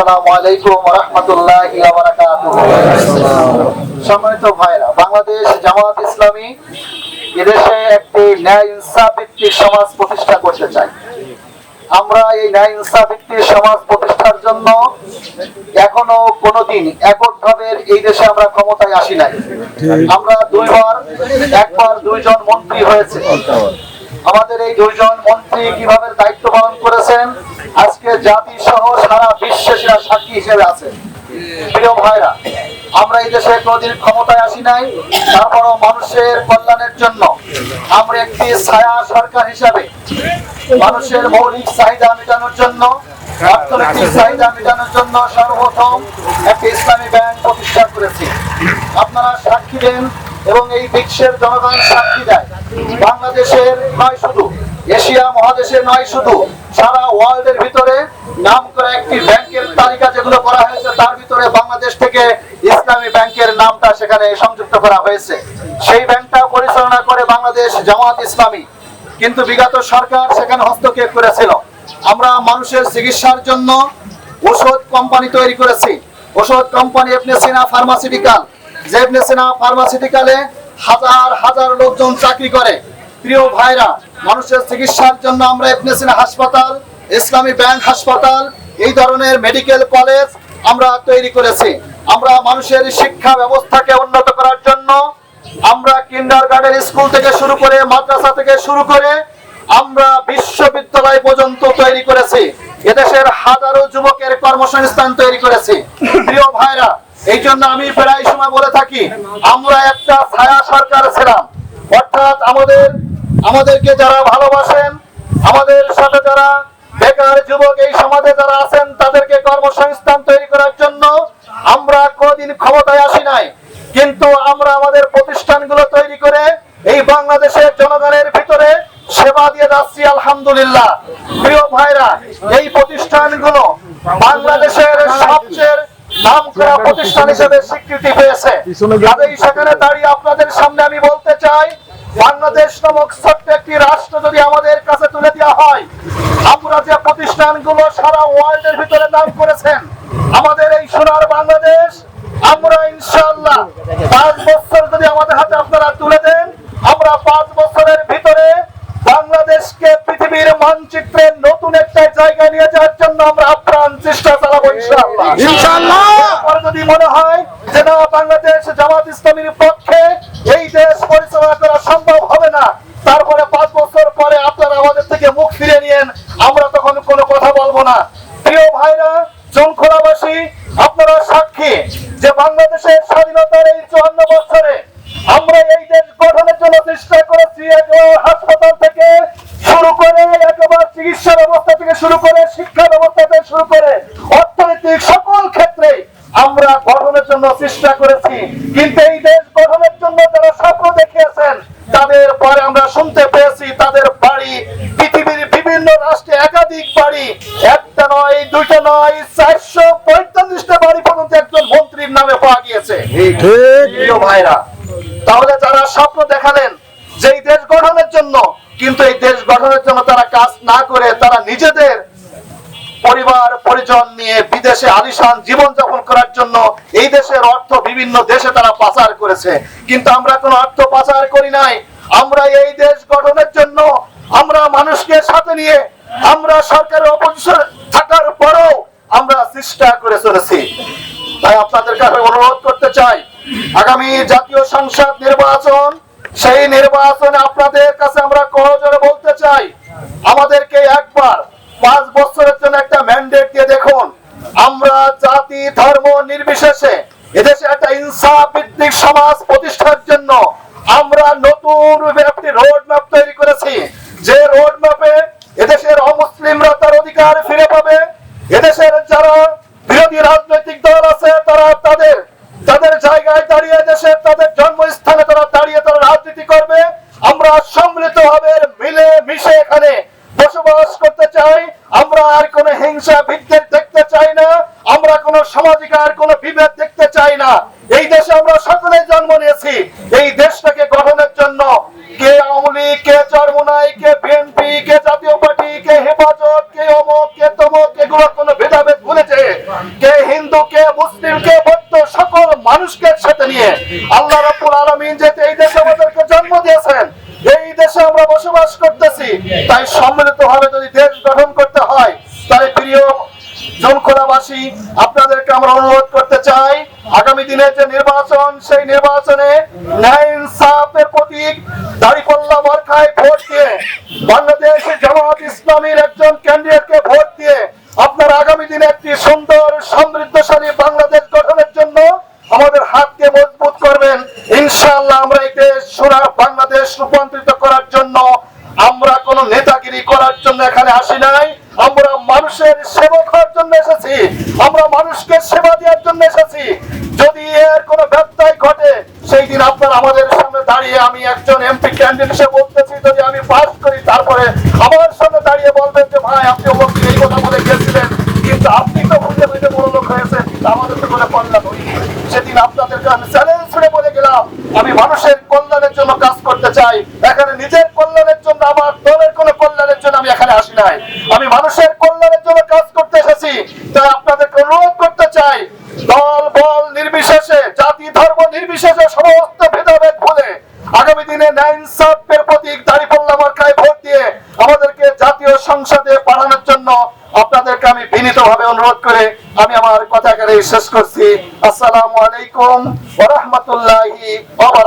আসসালামু আলাইকুম রাহমাতুল্লাহি ওয়া বারাকাতুহু সম্মানিত ভাইরা বাংলাদেশ জামাত ইসলামী এদেশে একটি ন্যায় ইনসাফ ভিত্তিক সমাজ প্রতিষ্ঠা করতে চাই আমরা এই ন্যায় ইনসাফ ভিত্তিক সমাজ প্রতিষ্ঠার জন্য এখনও কোনোদিন এককভাবে এই দেশে আমরা ক্ষমতায় আসি নাই। আমরা দুইবার একবার দুইজন মন্ত্রী হয়েছে। আমাদের এই দুইজন মন্ত্রী কীভাবে দায়িত্ব পালন করেছেন? আজকে জাতি সহ সারা বিশ্বে সেরা সাক্ষী হিসেবে আছে প্রিয় ভাইরা, আমরা এই দেশে কোনদিন ক্ষমতায় আসি নাই। তারপরও মানুষের কল্যাণের জন্য আমরা একটি ছায়া সরকার হিসাবে মানুষের মৌলিক চাহিদা মেটানোর জন্য অর্থনৈতিক চাহিদা মেটানোর জন্য সর্বপ্রথম একটি ইসলামী ব্যাংক প্রতিষ্ঠা করেছি। আপনারা সাক্ষী দেন এবং এই বিশ্বের জনগণ সাক্ষী দেয়। বাংলাদেশের নয় শুধু, এশিয়া মহাদেশের নয় শুধু, সারা ওয়ার্ল্ডের ভিতরে নাম করা একটি ব্যাংকের তালিকা যেগুলো করা হয়েছে, তার ভিতরে বাংলাদেশ থেকে ইসলামী ব্যাংকের নামটা সেখানে সংযুক্ত করা হয়েছে। সেই ব্যাংকটা পরিচালনা করে বাংলাদেশ জামাত ইসলামী। কিন্তু বিগত সরকার সেখানে হস্তক্ষেপ করেছিল। আমরা মানুষের চিকিৎসার জন্য ওষুধ কোম্পানি তৈরি করেছি। ওষুধ কোম্পানি এপনে সিনা ফার্মাসিউটিক্যাল যে এপনে সিনা ফার্মাসিউটিক্যালে হাজার হাজার লোকজন চাকরি করে। প্রিয় ভাইরা, মানুষের চিকিৎসার জন্য আমরা হাসপাতাল, ইসলামী ব্যাংক হাসপাতাল, এই ধরনের মেডিকেল কলেজ আমরা তৈরি করেছি। আমরা মানুষের শিক্ষা ব্যবস্থাকে উন্নত করার জন্য আমরা কিন্ডার গার্ডেন স্কুল থেকে শুরু করে মাদ্রাসা থেকে শুরু করে আমরা বিশ্ববিদ্যালয় পর্যন্ত তৈরি করেছি। এদেশের হাজারো যুবকের কর্মসংস্থান তৈরি করেছি। প্রিয় ভাইরা এই জন্য আমি প্রায় সময় বলে থাকি, আমরা একটা ছায়া সরকার ছিলাম। অর্থাৎ আমাদের, আমাদেরকে যারা ভালোবাসেন, আমাদের সাথে যারা বেকার যুবক এই সমাজে যারা আছেন, তাদেরকে কর্মসংস্থান তৈরি করার জন্য আমরা কোনদিন ক্ষমতায় আসি নাই। কিন্তু আমরা আমাদের প্রতিষ্ঠানগুলো তৈরি করে এই বাংলাদেশের জনগণের ভিতরে সেবা দিয়ে যাচ্ছি, আলহামদুলিল্লাহ। প্রিয় ভাইরা, এই প্রতিষ্ঠানগুলো বাংলাদেশের সবচেয়ে নাম করা প্রতিষ্ঠান হিসেবে স্বীকৃতি পেয়েছে। কাজেই সেখানে দাঁড়িয়ে আপনাদের সামনে আমি বলতে চাই বাংলাদেশ নামক ছোট্ট একটি রাষ্ট্র যদি আমাদের কাছে তুলে দেওয়া হয় আমরা যে প্রতিষ্ঠানগুলো সারা ওয়ার্ল্ডের ভিতরে নাম করেছেন আমাদের এই সোনার বাংলাদেশ আমরা ইনশাআল্লাহ পাঁচ বছর যদি আমাদের হাতে আপনারা তুলে দেন আমরা পাঁচ বছরের ভিতরে বাংলাদেশকে পৃথিবীর মানচিত্রে নতুন একটা জায়গা নিয়ে যাওয়ার জন্য আমরা আপ্রাণ চেষ্টা চালাবো ইনশাআল্লাহ ইনশাআল্লাহ। তারপরে যদি মনে হয় যে না বাংলাদেশ জামাত ইসলামীর পক্ষে এই দেশ পরিচালনা করা সম্ভব হবে না তারপরে পাঁচ বছর পরে আপনারা আমাদের থেকে মুখ ফিরে নিয়েন আমরা তখন কোনো কথা বলব না প্রিয় ভাইরা জনখোলাবাসী আপনারা সাক্ষী যে বাংলাদেশের স্বাধীনতার এই চুয়ান্ন বছরে আমরা এই দেশ গঠনের জন্য চেষ্টা করেছি হাসপাতাল থেকে শুরু করে একেবারে চিকিৎসা ব্যবস্থা থেকে শুরু করে শিক্ষা ব্যবস্থা থেকে শুরু করে অর্থনৈতিক সকল ক্ষেত্রে আমরা গঠনের জন্য চেষ্টা করেছি। কিন্তু এই দেশ গঠনের জন্য যারা স্বপ্ন দেখিয়েছেন তাদের পরে আমরা শুনতে পেয়েছি তাদের বাড়ি পৃথিবীর বিভিন্ন রাষ্ট্রে একাধিক বাড়ি একটা নয় দুইটা নয় চারশো পঁয়তাল্লিশটা বাড়ি পর্যন্ত একজন মন্ত্রীর নামে পাওয়া গিয়েছে। ভাইরা তাহলে যারা স্বপ্ন দেখালেন যে এই দেশ গঠনের জন্য কিন্তু এই দেশ গঠনের জন্য তারা কাজ না করে তারা নিজেদের পরিবার, পরিজন নিয়ে বিদেশে আলিশান জীবন যাপন করার জন্য এই দেশের অর্থ বিভিন্ন দেশে তারা পাচার করেছে। কিন্তু আমরা কোনো অর্থ পাচার করি নাই। আমরা এই দেশ গঠনের জন্য আমরা মানুষকে সাথে নিয়ে আমরা সরকারের অপোজিশন থাকার পরেও আমরা চেষ্টা করে চলেছি। তাই আপনাদের কাছে অনুরোধ করতে চাই, আগামী জাতীয় সংসদ নির্বাচন, সেই নির্বাচনে আপনাদের কাছে আমরা করজোরে বলতে চাই, আমাদেরকে একবার পাঁচ বছরের জন্য একটা ম্যান্ডেট দিয়ে দেখুন। আমরা জাতি, ধর্ম নির্বিশেষে এদেশে একটা ইনসাফ ভিত্তিক সমাজ প্রতিষ্ঠার জন্য আমরা নতুন একটি রোড ম্যাপ তৈরি করেছি। যে রোড ম্যাপে এদেশের অমুসলিমরা তার অধিকার ফিরে পাবে। এদেশের যারা বিরোধী রাজনৈতিক দল আছে, তারা তাদের তাদের জায়গায় দাঁড়িয়ে দেশের তাদের কোন সামাজিকার কোন বিভেদ দেখতে চাই না। এই দেশে আমরা সকলে জন্ম নিয়েছি। এই দেশটাকে গঠনের জন্য কে আওয়ামী লীগ, কে চরমোনাই, কে বিএনপি, কে জাতীয় পার্টি, কে হেফাজত, কে অমক, কে তমক এগুলো কোনো ভেদাভেদ ভুলেছে। কে হিন্দু, কে মুসলিম, কে বৌদ্ধ, সকল মানুষকে সাথে নিয়ে আল্লাহ রাব্বুল আলামিন যে এই দেশে আমাদেরকে জন্ম দিয়েছেন, এই দেশে আমরা বসবাস করতেছি। তাই সম্মিলিতভাবে যদি দেশ গঠন করতে হয় জনখোলাবাসী আপনাদেরকে আমরা অনুরোধ করতে চাই, আগামী দিনের যে নির্বাচন, সেই নির্বাচনে ন্যায় ইনসাফের প্রতীক বরখায় ভোট দিয়ে বাংলাদেশ জামাত ইসলামীর একজন ক্যান্ডিডেটকে ভোট দিয়ে আগামী দিনে একটি সুন্দর, সমৃদ্ধশালী বাংলাদেশ গঠনের জন্য আমাদের হাতকে মজবুত করবেন। ইনশাআল্লাহ আমরা এই দেশ সোনা বাংলাদেশ রূপান্তরিত করার জন্য আমরা কোন নেতাগিরি করার জন্য এখানে আসি নাই। মানুষের সেবক হওয়ার জন্য এসেছি। আমরা মানুষকে সেবা দেওয়ার জন্য এসেছি। যদি এর কোনো ব্যত্যয় ঘটে, সেই দিন আপনারা আমাদের সামনে দাঁড়িয়ে আমি একজন এমপি ক্যান্ডিডেট হিসেবে বলতেছি, যদি আমি পাস করি, তারপরে আমার সামনে দাঁড়িয়ে বলবেন যে, ভাই, আপনি দিন এই কথা বলে গেছিলেন, কিন্তু আপনি তো বুঝে বুঝে বড় লোক হয়েছেন আমাদের তো কোনো কল্যাণ হয়নি। সেদিন আমি চ্যালেঞ্জ ছুড়ে বলে গেলাম। আমি মানুষের কল্যাণের জন্য কাজ করতে চাই এখানে নিজের কল্যাণের জন্য আমার দলের কোনো কল্যাণের জন্য আমি এখানে আসি নাই আমি মানুষের কল্যাণের জন্য কাজ করতে এসেছি তাই আপনাদেরকে অনুরোধ করতে চাই দল বল নির্বিশেষে জাতি ধর্ম নির্বিশেষে সমস্ত ভেদাভেদ ভুলে আগামী দিনে ন্যায় ইনসাফের প্রতীক দাঁড়িপাল্লা মার্কায় ভোট দিয়ে আমাদেরকে জাতীয় সংসদে পাঠানোর জন্য আপনাদেরকে আমি বিনীত ভাবে অনুরোধ করে আমি আমার কথা এখানে শেষ করছি। আসসালামু আলাইকুম ওয়া